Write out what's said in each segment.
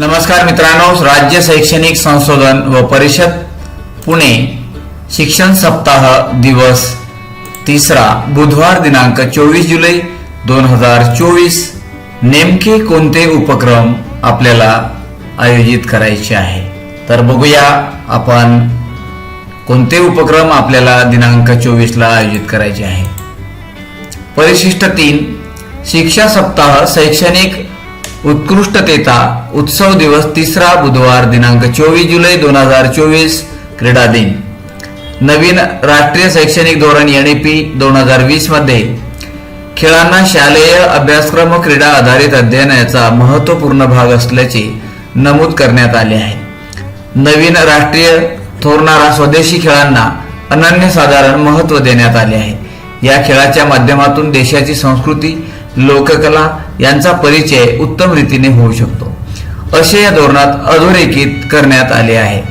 नमस्कार मित्रांनो राज्य शैक्षणिक संशोधन व परिषद पुणे शिक्षण सप्ताह दिवस तिसरा बुधवार दिनांक चोवीस जुलै दोन हजार चोवीस. नेमके कोणते उपक्रम आपल्याला आयोजित करायचे आहे? तर बघूया आपण कोणते उपक्रम आपल्याला दिनांक चोवीसला आयोजित करायचे आहे. परिशिष्ट तीन शिक्षा सप्ताह शैक्षणिक उत्कृष्टतेचा उत्सव दिवस तिसरा बुधवार दिनांक चोवीस जुलै दोन हजार चोवीस क्रीडा दिन. नवीन राष्ट्रीय शैक्षणिक धोरण एन ई पी दोन हजार वीसमध्ये. खेळांना शालेय अभ्यासक्रम क्रीडा आधारित अध्ययनाचा महत्त्वपूर्ण भाग असल्याचे नमूद करण्यात आले आहे. नवीन राष्ट्रीय थोरणारा स्वदेशी खेळांना अनन्यसाधारण महत्त्व देण्यात आले आहे. या खेळाच्या माध्यमातून देशाची संस्कृती लोककला यांचा परिचय उत्तम रीतीने होऊ शकतो. असे या धोरणात अधोरेखित करण्यात आले आहे.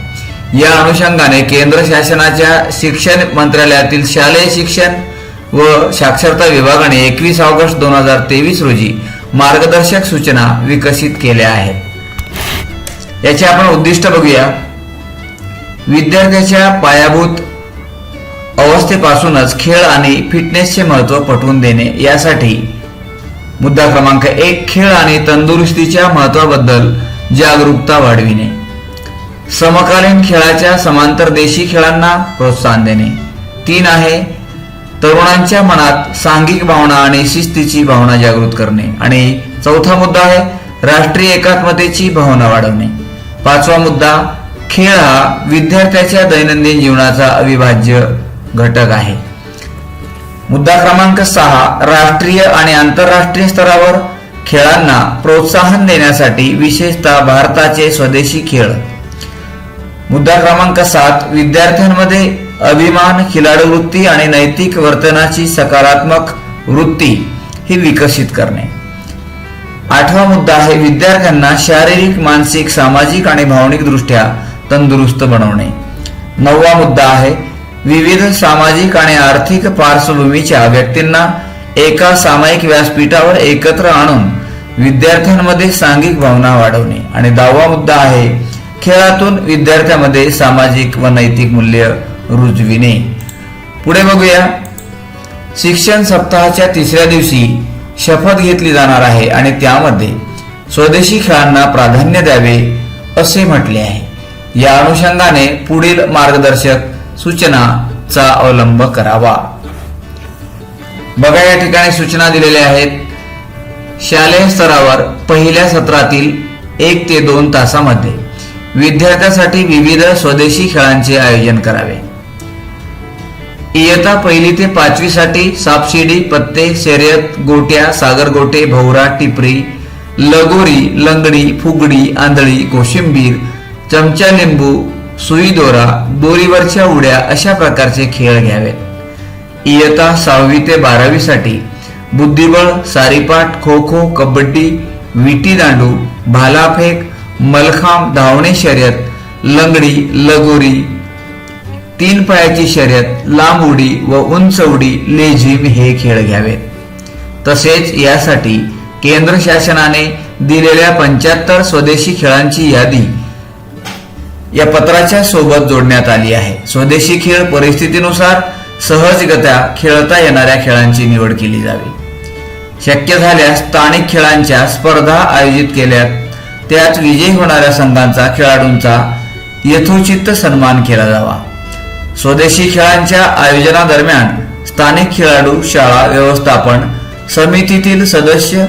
या अनुषंगाने केंद्र शासनाच्या शिक्षण मंत्रालयातील शालेय शिक्षण व साक्षरता विभागाने एकवीस ऑगस्ट दोन हजार तेवीस रोजी मार्गदर्शक सूचना विकसित केल्या आहेत. याचे आपण उद्दिष्ट बघूया. विद्यार्थ्याच्या पायाभूत अवस्थेपासूनच खेळ आणि फिटनेसचे महत्त्व पटवून देणे यासाठी मुद्दा क्रमांक एक खेळ आणि तंदुरुस्तीच्या महत्वाबद्दल जागरूकता वाढविणे. समकालीन खेळाच्या समांतर देशी खेळांना प्रोत्साहन देणे. तीन आहे तरुणांच्या मनात सांघिक भावना आणि शिस्तीची भावना जागृत करणे. आणि चौथा मुद्दा आहे राष्ट्रीय एकात्मतेची भावना वाढवणे. पाचवा मुद्दा खेळ हा विद्यार्थ्याच्या दैनंदिन जीवनाचा अविभाज्य घटक आहे. मुद्दा क्रमांक सहा राष्ट्रीय आणि आंतरराष्ट्रीय स्तरावर खेळांना प्रोत्साहन देण्यासाठी विशेषतः भारताचे स्वदेशी खेळ. मुद्दा क्रमांक सात विद्यार्थ्यांमध्ये अभिमान खिलाडू वृत्ती आणि नैतिक वर्तनाची सकारात्मक वृत्ती ही विकसित करणे. आठवा मुद्दा आहे विद्यार्थ्यांना शारीरिक मानसिक सामाजिक आणि भावनिक दृष्ट्या तंदुरुस्त बनवणे. नववा मुद्दा आहे विविध सामाजिक आणि आर्थिक पार्श्वभूमीच्या व्यक्तींना एका सामायिक व्यासपीठावर एकत्र आणून विद्यार्थ्यांमध्ये सांघिक भावना वाढवणे. आणि दहावा मुद्दा आहे खेळातून विद्यार्थ्यांमध्ये सामाजिक व नैतिक मूल्य रुजविणे. पुढे बघूया. शिक्षण सप्ताहाच्या तिसऱ्या दिवशी शपथ घेतली जाणार आहे आणि त्यामध्ये स्वदेशी खेळांना प्राधान्य द्यावे असे म्हटले आहे. या अनुषंगाने पुढील मार्गदर्शक सूचनाचा अवलंब करावा. बघा या ठिकाणी सूचना दिलेल्या आहेत. शालेय स्तरावर पहिल्या सत्रातील एक ते दोन तासामध्ये विद्यार्थ्यांसाठी विविध स्वदेशी खेळांचे आयोजन करावे. इयत्ता पहिली ते पाचवी साठी सापशिडी पत्ते शर्यत गोट्या सागर गोटे भोवरा टिपरी लगोरी लंगडी फुगडी आंधळी कोशिंबीर चमचा लिंबू सुई दोरा दोरीवरच्या उड्या अशा प्रकारचे खेळ घ्यावेत इयत्ता सहावी ते बारावी साठी बुद्धिबळ सारीपाट खो खो कबड्डी विटी दांडू भालाफेक मलखांब धावणे शर्यत लंगडी लगोरी तीन पायाची शर्यत लांब उडी व उंच उडी लेझिम हे खेळ घ्यावेत तसेच यासाठी केंद्र शासनाने दिलेल्या पंच्याहत्तर स्वदेशी खेळांची यादी या पत्राच्या सोबत जोडण्यात आली आहे. स्वदेशी खेळ परिस्थितीनुसार सहजगत्या खेळता येणाऱ्या खेळांची निवड केली जावी. शक्य झाल्यास स्थानिक खेळांच्या स्पर्धा आयोजित केल्या त्यात विजयी होणाऱ्या संघांचा खेळाडूंचा यथोचित सन्मान केला जावा. स्वदेशी खेळांच्या आयोजनादरम्यान स्थानिक खेळाडू शाळा व्यवस्थापन समितीतील सदस्य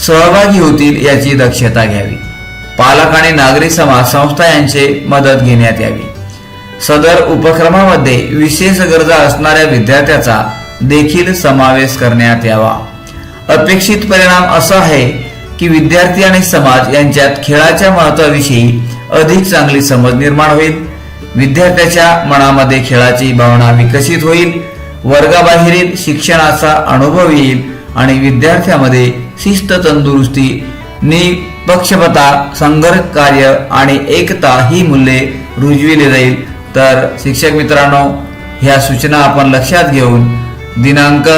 सहभागी होतील याची दक्षता घ्यावी. पालक आणि नागरी समाज संस्था यांची मदत घेण्यात यावी. सदर उपक्रमामध्ये विशेष गरजा असणाऱ्या विद्यार्थ्याचा देखील समावेश करण्यात यावा. अपेक्षित परिणाम असा आहे की विद्यार्थी आणि समाज यांच्यात खेळाच्या महत्वाविषयी अधिक चांगली समज निर्माण होईल. विद्यार्थ्याच्या मनामध्ये खेळाची भावना विकसित होईल. वर्गाबाहेरील शिक्षणाचा अनुभव येईल आणि विद्यार्थ्यामध्ये शिस्त तंदुरुस्ती पक्षपता संघर्ष कार्य आणि एकता ही मूल्ये रुजविली जाईल. तर शिक्षक मित्रांनो ह्या सूचना आपण लक्षात घेऊन दिनांक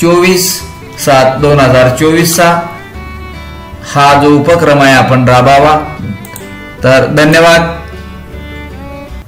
चोवीस सात दोन हजार चोवीसचा हा जो उपक्रम आहे आपण राबावा. तर धन्यवाद.